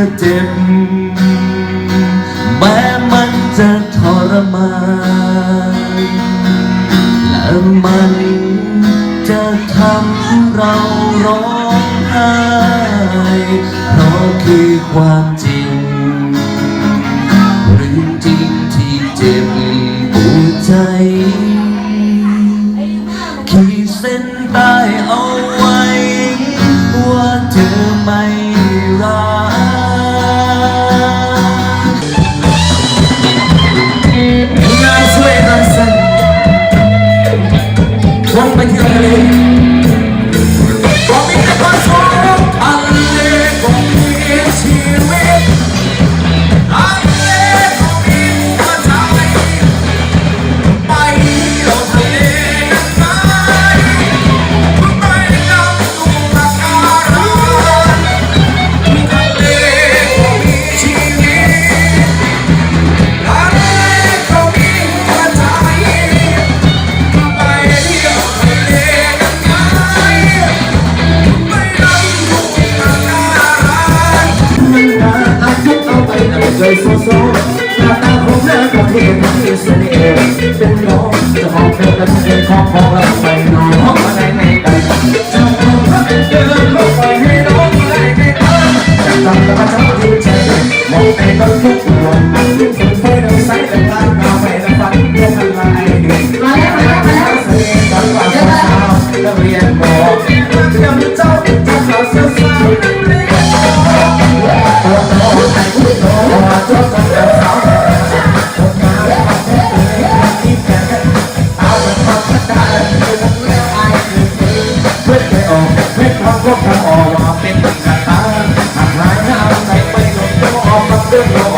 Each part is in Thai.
จะเจ็บ แม้มันจะทรมานและมันจะทำเราร้องไห้เพราะคือความจริงเรื่องจริงที่เจ็บปวดใจขีดเส้นใต้เอาไว้ว่าเธอไม่ วงไเอาไปนั่งเลยโซโซหน้าตาของเธอกับเพื่อนที่เสน่ห์เป็นน้องจะหอมเธอกันเป็นของของเราไปน้องมาได้ในกันจะมองว่าเป็นเดินเข้าไปให้น้องได้ในกันจะทำแล้วก็จะดูใจมองไปก็ทุกวันสุดไฟเราใส่แต่ร้านกาแฟและฟันเพื่อทำลายเด็กมาแล้วมาแล้วมาแล้วเสน่ห์กันกว่าสาวแล้วเรียนบอก เป็นปีกาตาหันหน้าไปดูส้มโอา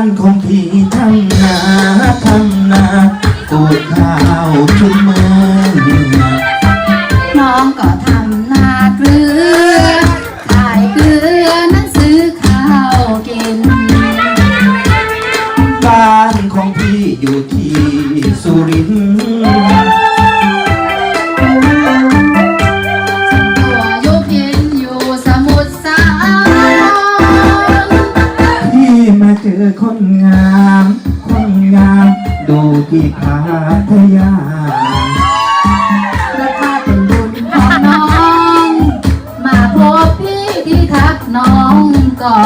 านของพี่ทำนาทำนาปลูกข้าวทุกมือ ดูที่พัทยาและข้าเป็นบุญของน้อง มาพบพี่ที่ทักน้องก่อ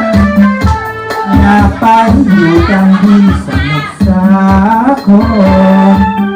นอย่าไปอยู่กันที่สมุทรสาคร